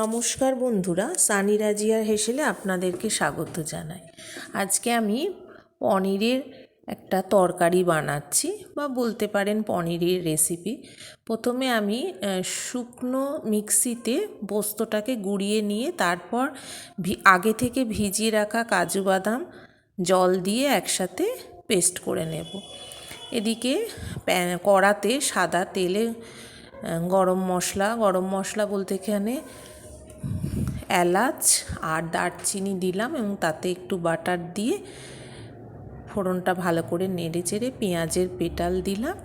নমস্কার বন্ধুরা, সানি রাজিয়ার হেসেলে আপনাদেরকে স্বাগত জানাই। আজকে আমি পনিরের একটা তরকারি বানাচ্ছি বা বলতে পারেন পনিরের রেসিপি প্রথমে আমি শুকনো মিক্সিতে পোস্তটাকে গুঁড়িয়ে নিয়ে তারপর আগে থেকে ভিজিয়ে রাখা কাজু বাদাম, জল দিয়ে একসাথে পেস্ট করে নেব। এদিকে কড়াতে সাদা তেলে গরম মশলা গরম মশলা বলতে এখানে এলাচ আর দারচিনি দিলাম এবং তাতে একটু বাটার দিয়ে ফোড়নটা ভালো করে নেড়ে চেড়ে পেঁয়াজের পেটাল দিলাম।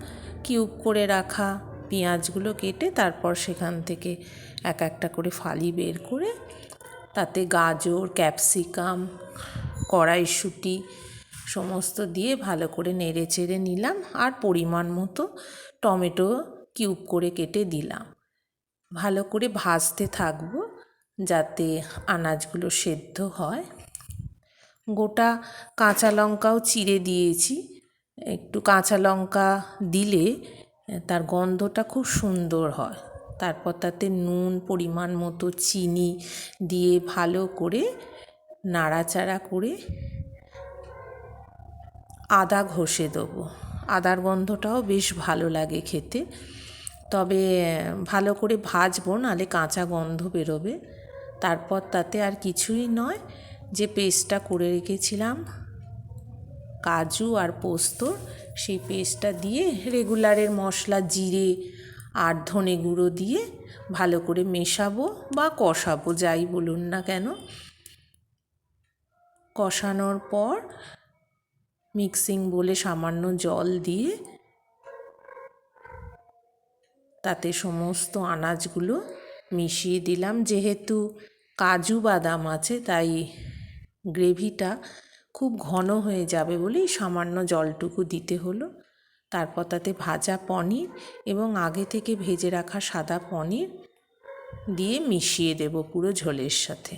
কিউব করে রাখা পেঁয়াজগুলো কেটে তারপর সেখান থেকে এক একটা করে ফালি বের করে তাতে গাজর, ক্যাপসিকাম কড়াইশুঁটি সমস্ত দিয়ে ভালো করে নেড়ে চেড়ে নিলাম আর পরিমাণ মতো টমেটো কিউব করে কেটে দিলাম। ভালো করে ভাজতে থাকব। যাতে আনাজগুলো সেদ্ধ হয়। গোটা কাঁচা লঙ্কাও চিড়ে দিয়েছি। একটু কাঁচা লঙ্কা দিলে তার গন্ধটা খুব সুন্দর হয়। তারপর তাতে নুন, পরিমাণ মতো চিনি দিয়ে ভালো করে নাড়াচাড়া করে আদা ঘষে দেবো। আদার গন্ধটাও বেশ ভালো লাগে খেতে। তবে ভালো করে ভাজবো, নাহলে কাঁচা গন্ধ বেরোবে। তারপর তাতে আর কিছুই নয়, যে পেস্টটা করে রেখেছিলাম। কাজু আর পোস্ত, সেই পেস্টটা দিয়ে রেগুলারের মশলা, জিরে, আর ধনে গুঁড়ো দিয়ে ভালো করে মেশাবো বা কষাবো, যাই বলুন না কেন। কষানোর পর মিক্সিং বলে সামান্য জল দিয়ে তাতে সমস্ত আনাজগুলো মিশিয়ে দিলাম। যেহেতু কাজু বাদাম আছে, তাই গ্রেভিটা খুব ঘন হয়ে যাবে বলেই সামান্য জলটুকু দিতে হলো। তারপর তাতে ভাজা পনির এবং আগে থেকে ভেজে রাখা সাদা পনির দিয়ে মিশিয়ে দেব পুরো ঝোলের সাথে।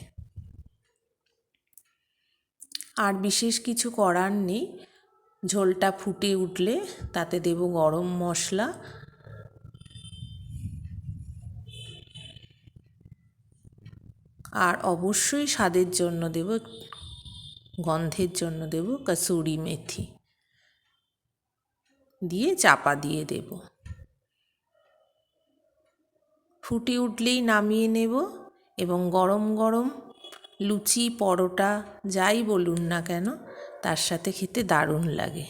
আর বিশেষ কিছু করার নেই। ঝোলটা ফুটে উঠলে তাতে দেব গরম মশলা আর অবশ্যই স্বাদের জন্য দেব, গন্ধের জন্য দেব কসুরি মেথি। দিয়ে চাপা দিয়ে দেব। ফুটে উঠলেই নামিয়ে নেব এবং গরম গরম লুচি, পরোটা, যাই বলুন না কেন, তার সাথে খেতে দারুণ লাগে।